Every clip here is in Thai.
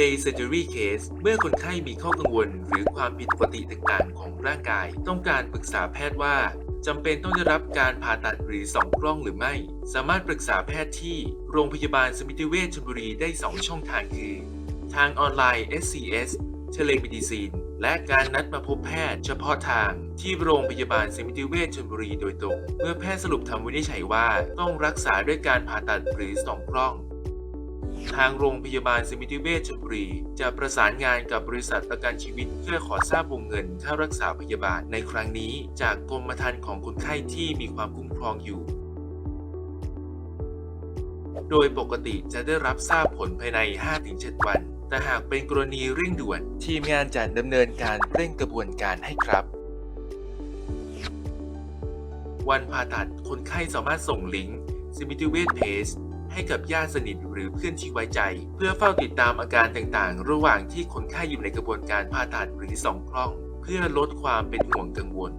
Day Surgery Case เมื่อคนไข้มีข้อกังวลหรือความผิดปกติต่างๆ ของร่างกาย ต้องการปรึกษาแพทย์ว่าจำเป็นต้องได้รับการผ่าตัดหรือส่องกล้องหรือไม่ สามารถปรึกษาแพทย์ที่ โรงพยาบาลสมิติเวชชลบุรีได้ 2 ช่องทางคือ ทางออนไลน์ SCS เทเลมดิซีนและการนัดมาพบแพทย์เฉพาะทางที่โรงพยาบาลสมิติเวชชลบุรีโดยตรง เมื่อแพทย์สรุปทำวินิจฉัยว่าต้องรักษาด้วยการผ่าตัดหรือส่องกล้อง ทางโรงพยาบาลสมิติเวชชลบุรี จะประสานงานกับบริษัทประกันชีวิต เพื่อขอทราบวงเงินค่ารักษาพยาบาลในครั้งนี้ จากกรมธรรม์ของคนไข้ที่มีความคุ้มครองอยู่ โดยปกติจะได้รับทราบผลภายใน 5-7 วัน แต่หากเป็นกรณีเร่งด่วน ทีมงานจะดำเนินการเร่งกระบวนการให้ครับวันผ่าตัดคนไข้สามารถส่งลิงก์ s i m i t i w a t Page ให้กับญาติสนิทหรือเพื่อนที่ไว้ใจ เพื่อเฝ้าติดตามอาการต่างๆ ระหว่างที่คนไข้อยู่ในกระบวนการผ่าตัดหรือส่องกล้อง เพื่อลดความเป็นห่วงกังวล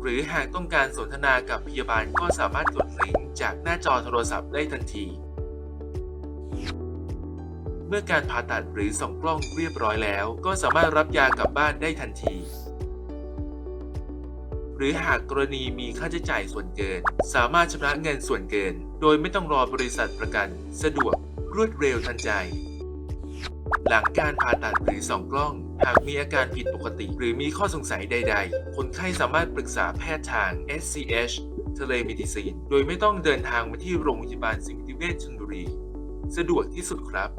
หรือหากต้องการสนทนากับพยาบาลก็สามารถกดลิงก์จากหน้าจอโทรศัพท์ได้ทันทีเมื่อการผ่าตัดหรือส่องกล้องเรียบร้อยแล้ว ก็สามารถรับยากลับบ้านได้ทันที หรือหากกรณีมีค่าใช้จ่ายส่วนเกิน สามารถชำระเงินส่วนเกิน โดยไม่ต้องรอบริษัทประกัน สะดวก รวดเร็วทันใจ หลังการผ่าตัดหรือส่องกล้อง หากมีอาการผิดปกติ หรือมีข้อสงสัยใด ๆ คนไข้สามารถปรึกษาแพทย์ทาง SCH ทะเลมิดิซีน โดยไม่ต้องเดินทางมาที่โรงพยาบาลสิงห์ติเวชชลบุรี สะดวกที่สุดครับ